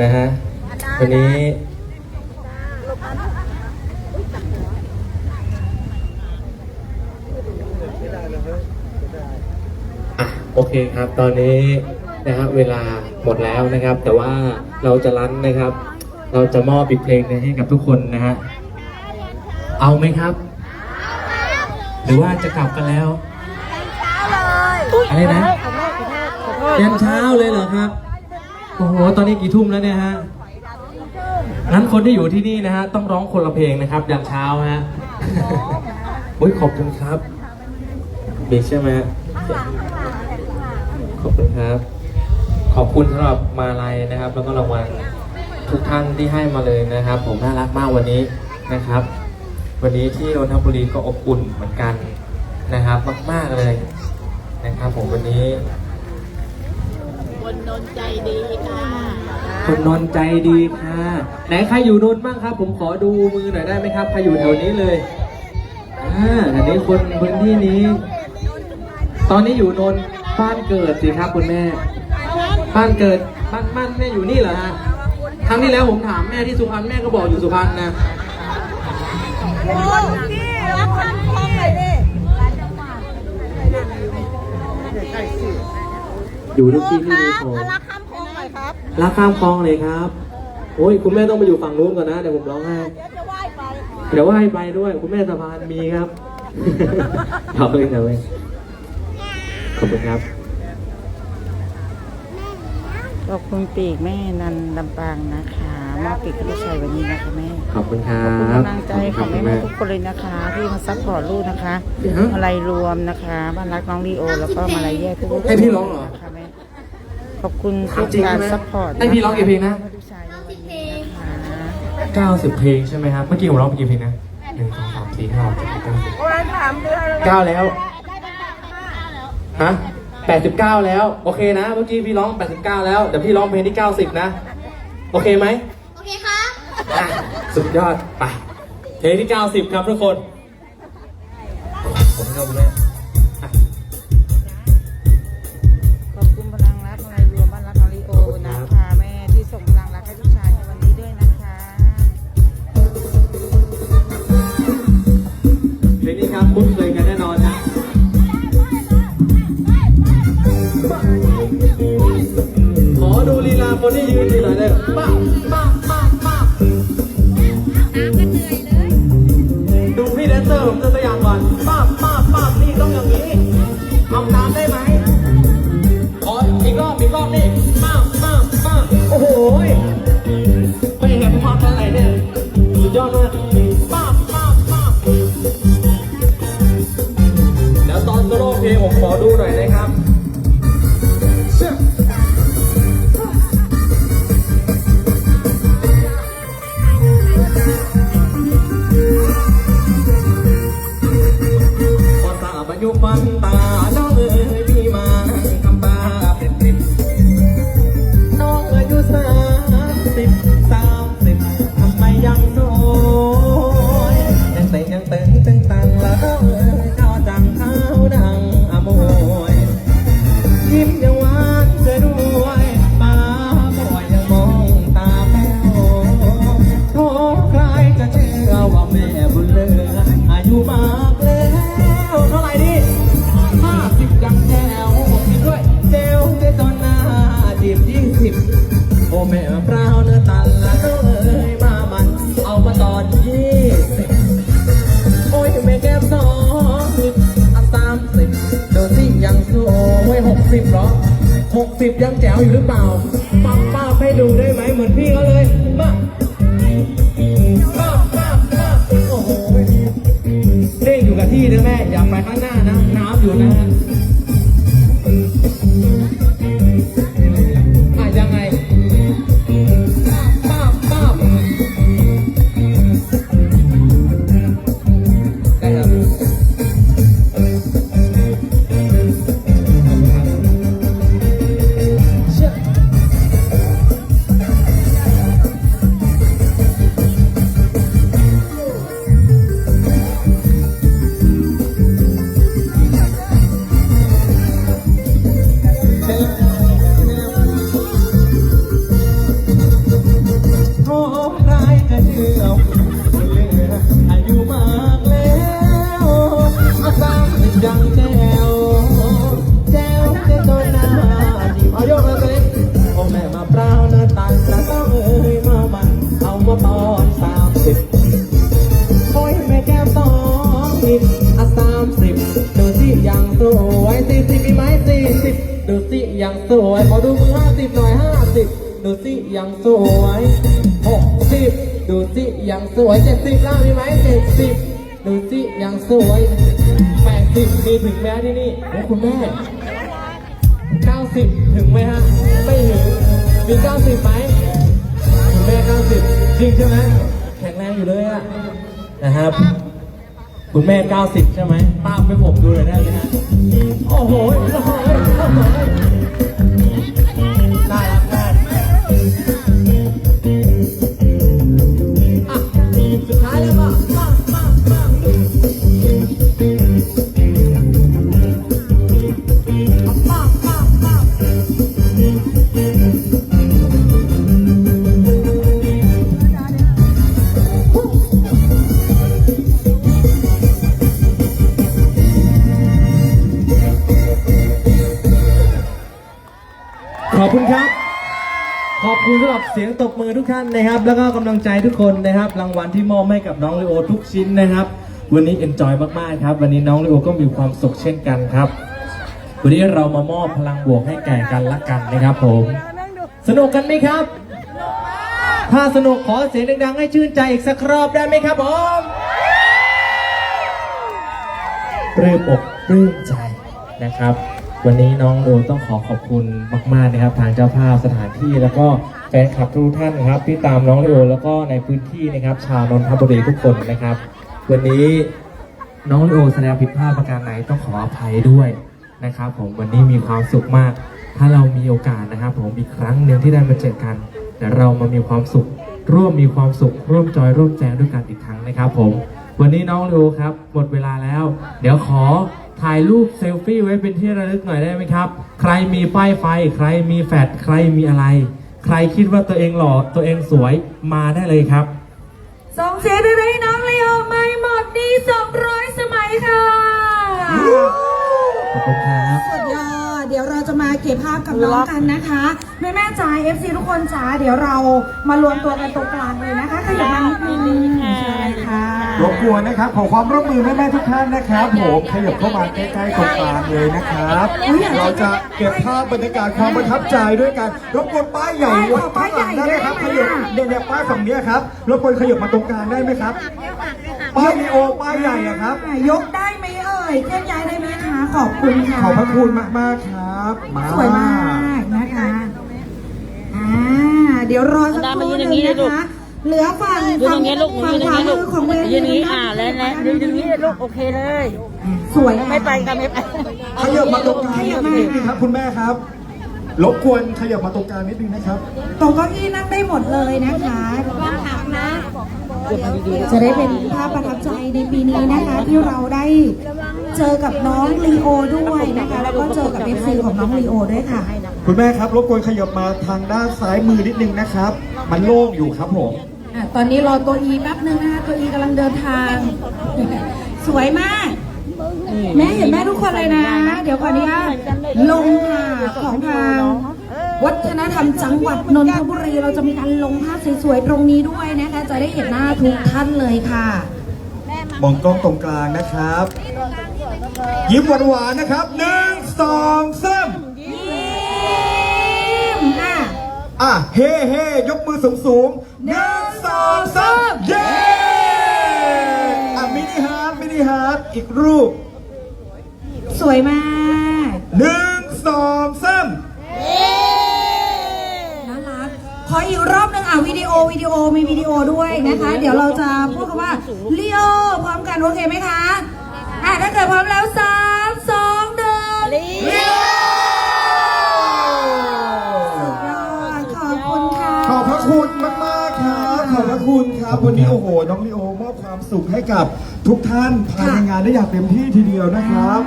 นะฮะวันนี้อะโอเคครับ ตอนนี้นะฮะเวลาหมดแล้วนะครับ แต่ว่าเราจะรันนะครับ เราจะมอบอีกเพลงหนึงให้กับทุกคนนะฮะเอาไหมครับ หรือว่าจะกลับกันแล้วอะไรนะยันเช้าเลยเหรอครับ โอ้โห ตอนนี้กี่ทุ่มแล้วเนี่ยฮะงั้นคนที่อยู่ที่นี่นะฮะ ต้องร้องคนละเพลงนะครับยันเช้าฮะโอ้ยขอบคุณครับเบีใช่ไหมฮะขอบคุณครับ ขอบคุณสำหรับมาลัยนะครับ แล้วก็รางวัลทุกท่านที่ให้มาเลยนะครับ ผมน่ารักมากวันนี้นะครับ วันนี้ที่นนทบุรีก็อบอุ่นเหมือนกันนะครับ มากๆเลยนะครับ ผมวันนี้ คนนนใจดีค่ะคนนนใจดีค่ะ ไหนใครอยู่นนท์บ้างครับ ผมขอดูมือหน่อยได้ไหมครับใครอยู่แถวนี้เลยอ่าอันนี้คนพื้นที่นี้ ตอนนี้อยู่นนท์บ้านเกิดสิครับคุณแม่ บ้านเกิดบ้านบ้านแม่อยู่นี่เหรอฮะครั้งที่แล้วผมถามแม่ที่สุพรรณแม่ก็บอกอยู่สุพรรณนะ อยู่ทุกที่ที่มีของรักคำคมหน่อยครับรักข้ามคลองเลยครับ โอ้ยคุณแม่ต้องไปอยู่ฝั่งนู้นก่อนนะเดี๋ยวผมร้องไห้เดี๋ยวจะไหว้ไปเดี๋ยวว่าให้ไปด้วย คุณแม่สะพานมีครับเอาเลยเอาเลยขอบคุณครับขอบคุณปีกแม่นันลำปางนะคะมอบปีกให้ลูกชายวันนี้นะคะแม่ขอบคุณครัขอบคุณบกำลังใจของแม่แม่ๆทุกคนเลยนะคะที่มาซัพพอร์ตลูกนะคะฮะมาลัยรวมนะคะบ้านรักน้องลีโอ แล้วก็มาลัยแยกทุกๆให้พี่ร้องเหรอนะคะแม่ ขอบคุณทุกจริงการใช่ไหมซัพพอร์ตให้พี่ร้องกี่เพลงนะให้ลูกชายในวันนี้นะคะ90 เพลงใช่ไหมครับ เมื่อกี้ผมร้องไปกี่เพลงนะหนึ่งสองสามสี่ห้าหกเจ็ดแปดเก้าสิบวันถามเดือนเก้าแล้ว ฮะแปดสิบเก้าแล้ว โอเคนะ เมื่อกี้พี่ร้องแปดสิบเก้าแล้ว เดี๋ยวพี่ร้องเพลงที่เก้าสิบนะ โอเคไหมโอเคครับอะสุดยอด ไป เพลงที่เก้าสิบครับทุกคนผมให้คุณแม่อะ โซโล่เพลงผมขอดูหน่อยนะครับพอสาวอายุฟันตา ราวเนื้อตันละเอ้ยมามัน เอามาตอนยี่สิบโอ้ยแม่แก้มสองสิบอะสามสิบเดี๋ยวสิยังสวยหกสิบเหรอหกสิบยังแจ๋วอยู่หรือเปล่าปั๊บป้าบให้ดูได้ไหมเหมือนพี่เขาเลยมาป้าบป้าบป้าบโอ้โหเด้งอยู่กับที่นะแม่อย่าไปข้างหน้านะน้ำอยู่นะฮะ ตังจะต้องเอ่ยมาบันเอามาตอนสามสิบโอ้ยแม่แก้มต้องผิดอะสามสิบดูสิยังสวยสี่สิบมีไหมสี่สิบดูสิยังสวยขอดูมือห้าสิบหน่อยห้าสิบดูสิยังสวยหกสิบดูสิยังสวยเจ็ดสิบแล้วมีไหมเจ็ดสิบดูสิยังสวยแปดสิบมีถึงแม้ที่นี่โอ้คุณแม่เก้าสิบถึงไหมฮะ ไม่ถึง มีเก้าสิบไหมคุณแม่เก้าสิบจริงใช่ไหมแข็งแรงอยู่เลยอะนะครับ คุณแม่ 90 ใช่ไหมตามไปผมดูหน่อยได้ไหมฮะโอ้โหโอ้โหโอ้โหน่ารักมากอะสุดท้ายแล้วก็มามามามามามา ขอบคุณสำหรับเสียงตบมือทุกท่านนะครับ แล้วก็กำลังใจทุกคนนะครับ รางวัลที่มอบให้กับน้องลีโอทุกชิ้นนะครับ วันนี้เอนจอยมากๆครับ วันนี้น้องลีโอก็มีความสุขเช่นกันครับ วันนี้เรามามอบพลังบวกให้แก่กันและกันนะครับผม สนุกกันไหมครับ ถ้าสนุกขอเสียงดังๆ ให้ชื่นใจอีกสักรอบได้ไหมครับผมปลื้มอกปลื้มใจนะครับ วันนี้น้องโอต้องขอขอบคุณมาก ๆนะครับ ทางเจ้าภาพสถานที่ แล้วก็แฟนคลับทุกท่านนะครับ ที่ตามน้องโอแล้วก็ในพื้นที่นะครับ ชาวนนทบุรีทุกคนนะครับ วันนี้น้องโอแสดงผิดพลาดประการไหนต้องขออภัยด้วยนะครับ ผมวันนี้มีความสุขมาก ถ้าเรามีโอกาสนะครับ ผมอีกครั้งหนึ่งที่ได้มาเจอกันเดี๋ยวเรามามีความสุข ร่วมมีความสุข ร่วมจอยร่วมแจงด้วยกันอีกครั้งนะครับ ผม วันนี้น้องโอครับหมดเวลาแล้ว เดี๋ยวขอ ถ่ายรูปเซลฟี่ไว้เป็นที่ระลึกหน่อยได้ไหมครับ ใครมีป้ายไฟ ใครมีแฟลชใครมีอะไร ใครคิดว่าตัวเองหล่อตัวเองสวยมาได้เลยครับ ส่งเสียงได้ให้น้องลีโอไม่หมดดี200สมัยค่ะ ขอบคุณครับ สุดยอด เดี๋ยวเราจะมาเก็บภาพกับน้องกันนะคะแม่แม่ๆจ๋า FC ทุกคนจ๋าเดี๋ยวเรามารวมตัวกันตรงกลางเลยนะคะขยับมานิดนึงเชิญเลยค่ะ รบกวนนะครับ ขอความร่วมมือแม่ๆทุกท่านนะครับผมขยับเข้ามาใกล้ๆตรงกลางเลยนะครับเราจะเก็บภาพบรรยากาศความประทับใจด้วยกันรบกวนป้ายใหญ่ป้ายใหญ่ข้งลังได้ไหมครับได้ขไหมยับอะเนี่ยเนี่ยป้ายฝั่งเนี้ยครับรบกวนขยับมาตรงกลางได้ไหมครับป้ายนีโอป้ายใหญ่อะครับ ยกได้ไหมเอ่ยเคลื่อนย้ายได้ไหมคะขอบคุณค่ะขอบพระคุณมากๆครับมาสวยมากนะคะอ่าเดี๋ยวรอสักครู่หนึ่งนะคะ เหลือฝั่งยืนตรงนี้ลูกหนูฝั่งยืนตขรงวานี้ลูมืกอของเวทียืนอย่างนี้อ่าแล้วแล้วยืนตรงนี้ลูกโอเคเลย สวยไม่ไปค่ะไม่ไปขยับมาตรงกลางนิดนึงครับ คุณแม่ครับรบกวนขยับมาตรงกลางนิดนึงนะครับตรงเก้าอี้นั่งได้หมดเลยนะคะจะได้เป็นภาพประทับใจในปีนี้นะคะ ที่เราได้เจอกับน้องลีโอด้วยนะคะ แล้วก็เจอกับเอฟซีของน้องลีโอด้วยค่ะ คุณแม่ครับรบกวนขยับมาทางด้านซ้ายมือนิดนึงนะครับ มันโล่งอยู่ครับผมอะ ตอนนี้รอตัวอีแป๊บนึงนะคะตัวอีกำลังเดินทาง สวยมาก แม่เห็นแม่ทุกคนเลยนะ เดี๋ยวก่อนนี้ลงค่ะของทางวัฒนธรรมจังหวัดนนทบุรีเราจะมีการลงภาพสวยๆตรงนี้ด้วยนะคะ จะได้เห็นหน้าทุกท่านเลยค่ะมองกล้องตรงกลางนะครับ ยิ้มหวานๆนะครับหนึ่งสองสามยิ้มอะอะเฮ่เฮ่ยกมือสูงสูงๆหนึ่งสอง อีกรูปสวยมากหนึ่งสองสามน่ารักขออีกรอบหนึ่งอะวิดีโอวิดีโอมีวิดีโอด้วยนะคะ เดี๋ยวเราจะพูดคำว่าเลีโอพร้อมกันโอเคไหมคะอะถ้าเกิดพร้อมแล้วสามสองหนึ่งเย้สุดยอดขอบคุณค่ะ ขอบพระคุณมาก ๆ ครับ ขอบพระคุณครับ วันนี้โอ้โห น้องลีโอมอบความสุขให้กับ ทุกท่านภายในงานได้อย่างเต็มที่ทีเดียวนะครับ